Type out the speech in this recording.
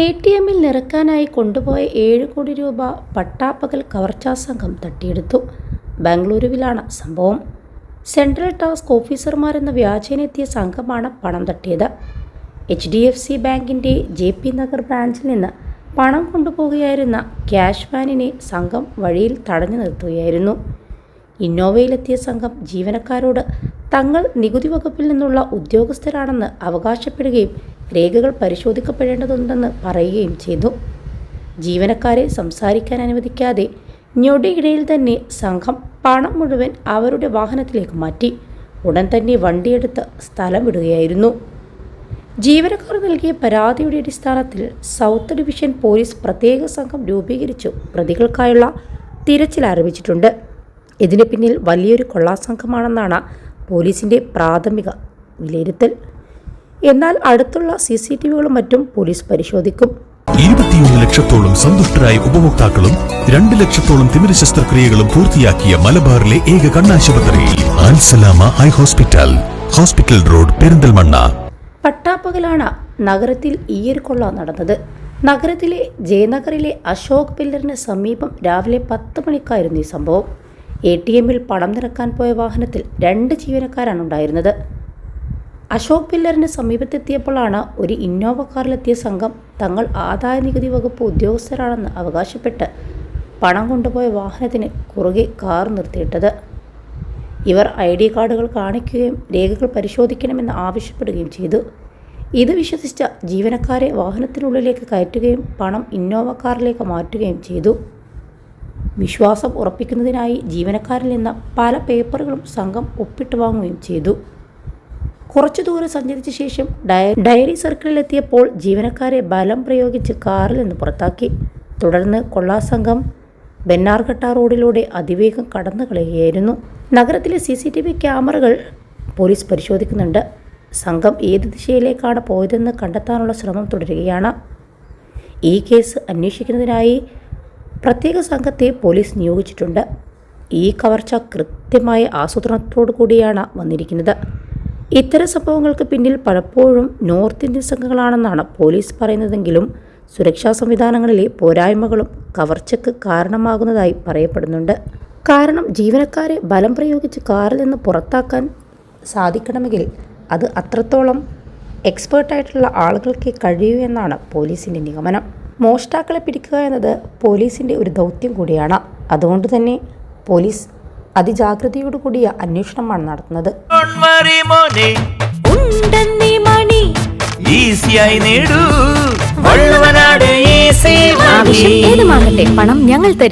A T എമ്മിൽ നിറക്കാനായി കൊണ്ടുപോയ ഏഴ് കോടി രൂപ പട്ടാപ്പകൽ കവർച്ചാ സംഘം തട്ടിയെടുത്തു. ബാംഗ്ലൂരുവിലാണ് സംഭവം. സെൻട്രൽ ടാസ്ക് ഓഫീസർമാരെന്ന വ്യാജേനെത്തിയ സംഘമാണ് പണം തട്ടിയത്. എച്ച് ഡി എഫ് സി ബാങ്കിന്റെ ജെ പി നഗർ ബ്രാഞ്ചിൽ നിന്ന് പണം കൊണ്ടുപോകുകയായിരുന്ന ക്യാഷ് വാനിനെ സംഘം വഴിയിൽ തടഞ്ഞു നിർത്തുകയായിരുന്നു. ഇന്നോവയിലെത്തിയ സംഘം ജീവനക്കാരോട് തങ്ങൾ നികുതി വകുപ്പിൽ നിന്നുള്ള ഉദ്യോഗസ്ഥരാണെന്ന് അവകാശപ്പെടുകയും രേഖകൾ പരിശോധിക്കപ്പെടേണ്ടതുണ്ടെന്ന് പറയുകയും ചെയ്തു. ജീവനക്കാരെ സംസാരിക്കാൻ അനുവദിക്കാതെ ഞൊടിയിടയിൽ തന്നെ സംഘം പണം മുഴുവൻ അവരുടെ വാഹനത്തിലേക്ക് മാറ്റി. ഉടൻ തന്നെ വണ്ടിയെടുത്ത് സ്ഥലം വിടുകയായിരുന്നു ജീവനക്കാർ നൽകിയ പരാതിയുടെ അടിസ്ഥാനത്തിൽ സൗത്ത് ഡിവിഷൻ പോലീസ് പ്രത്യേക സംഘം രൂപീകരിച്ചു പ്രതികൾക്കായുള്ള തിരച്ചിൽ ആരംഭിച്ചിട്ടുണ്ട്. ഇതിന് പിന്നിൽ വലിയൊരു കൊള്ളാസംഘമാണെന്നാണ് പോലീസിന്റെ പ്രാഥമിക വിലയിരുത്തൽ. എന്നാൽ അടുത്തുള്ള സി സി ടി വികളും മറ്റും പോലീസ് പരിശോധിക്കും. ഇരുപത്തിയൊന്ന് ലക്ഷത്തോളം സന്തുഷ്ടരായ ഉപഭോക്താക്കളും രണ്ട് ലക്ഷത്തോളം തിമിര ശസ്ത്രക്രിയകളും പൂർത്തിയാക്കിയ മലബാറിലെ ഏക കണ്ണാശുപത്രി Al Salama eye hospital hospital road Perinthalmanna. പട്ടാപ്പകലാണ് നഗരത്തിൽ ഈയൊരു കൊള്ള നടന്നത്. നഗരത്തിലെ ജയനഗറിലെ അശോക് പില്ലറിന് സമീപം രാവിലെ പത്ത് മണിക്കായിരുന്നു ഈ സംഭവം. എ ടി എമ്മിൽ പണം നിറക്കാൻ പോയ വാഹനത്തിൽ രണ്ട് ജീവനക്കാരാണ് ഉണ്ടായിരുന്നത് അശോക് പില്ലറിന് സമീപത്തെത്തിയപ്പോഴാണ് ഒരു ഇന്നോവ കാറിലെത്തിയ സംഘം തങ്ങൾ ആദായ നികുതി വകുപ്പ് ഉദ്യോഗസ്ഥരാണെന്ന് അവകാശപ്പെട്ട് പണം കൊണ്ടുപോയ വാഹനത്തിന് കുറുകെ കാർ നിർത്തിയിട്ടത്. ഇവർ ഐ ഡി കാർഡുകൾ കാണിക്കുകയും രേഖകൾ പരിശോധിക്കണമെന്ന് ആവശ്യപ്പെടുകയും ചെയ്തു. ഇത് വിശ്വസിച്ച ജീവനക്കാരെ വാഹനത്തിനുള്ളിലേക്ക് കയറ്റുകയും പണം ഇന്നോവ കാറിലേക്ക് മാറ്റുകയും ചെയ്തു. വിശ്വാസം ഉറപ്പിക്കുന്നതിനായി ജീവനക്കാരിൽ നിന്ന് പല പേപ്പറുകളും സംഘം ഒപ്പിട്ട് വാങ്ങുകയും ചെയ്തു. കുറച്ചു ദൂരം സഞ്ചരിച്ച ശേഷം ഡയ ഡയറി സർക്കിളിലെത്തിയപ്പോൾ ജീവനക്കാരെ ബലം പ്രയോഗിച്ച് കാറിൽ നിന്ന് പുറത്താക്കി. തുടർന്ന് കൊള്ളാസംഘം ബെന്നാർഘട്ട റോഡിലൂടെ അതിവേഗം കടന്നു കളയുകയായിരുന്നു. നഗരത്തിലെ സി സി ടി വി ക്യാമറകൾ പോലീസ് പരിശോധിക്കുന്നുണ്ട്. സംഘം ഏത് ദിശയിലേക്കാണ് പോയതെന്ന് കണ്ടെത്താനുള്ള ശ്രമം തുടരുകയാണ്. ഈ കേസ് അന്വേഷിക്കുന്നതിനായി പ്രത്യേക സംഘത്തെ പോലീസ് നിയോഗിച്ചിട്ടുണ്ട്. ഈ കവർച്ച കൃത്യമായ ആസൂത്രണത്തോടു കൂടിയാണ് വന്നിരിക്കുന്നത്. ഇത്തരം സംഭവങ്ങൾക്ക് പിന്നിൽ പലപ്പോഴും നോർത്ത് ഇന്ത്യൻ സംഘങ്ങളാണെന്നാണ് പോലീസ് പറയുന്നതെങ്കിലും സുരക്ഷാ സംവിധാനങ്ങളിലെ പോരായ്മകളും കവർച്ചയ്ക്ക് കാരണമാകുന്നതായി പറയപ്പെടുന്നുണ്ട്. കാരണം ജീവനക്കാരെ ബലം പ്രയോഗിച്ച് കാറിൽ നിന്ന് പുറത്താക്കാൻ സാധിക്കണമെങ്കിൽ അത് അത്രത്തോളം എക്സ്പേർട്ടായിട്ടുള്ള ആളുകൾക്ക് കഴിയൂ എന്നാണ് പോലീസിന്റെ നിഗമനം. മോഷ്ടാക്കളെ പിടിക്കുക എന്നത് പോലീസിന്റെ ഒരു ദൗത്യം കൂടിയാണ്. അതുകൊണ്ട് തന്നെ പോലീസ് അതിജാഗ്രതയോടു കൂടിയ അന്വേഷണമാണ് നടത്തുന്നത്. പണം ഞങ്ങൾ തരും.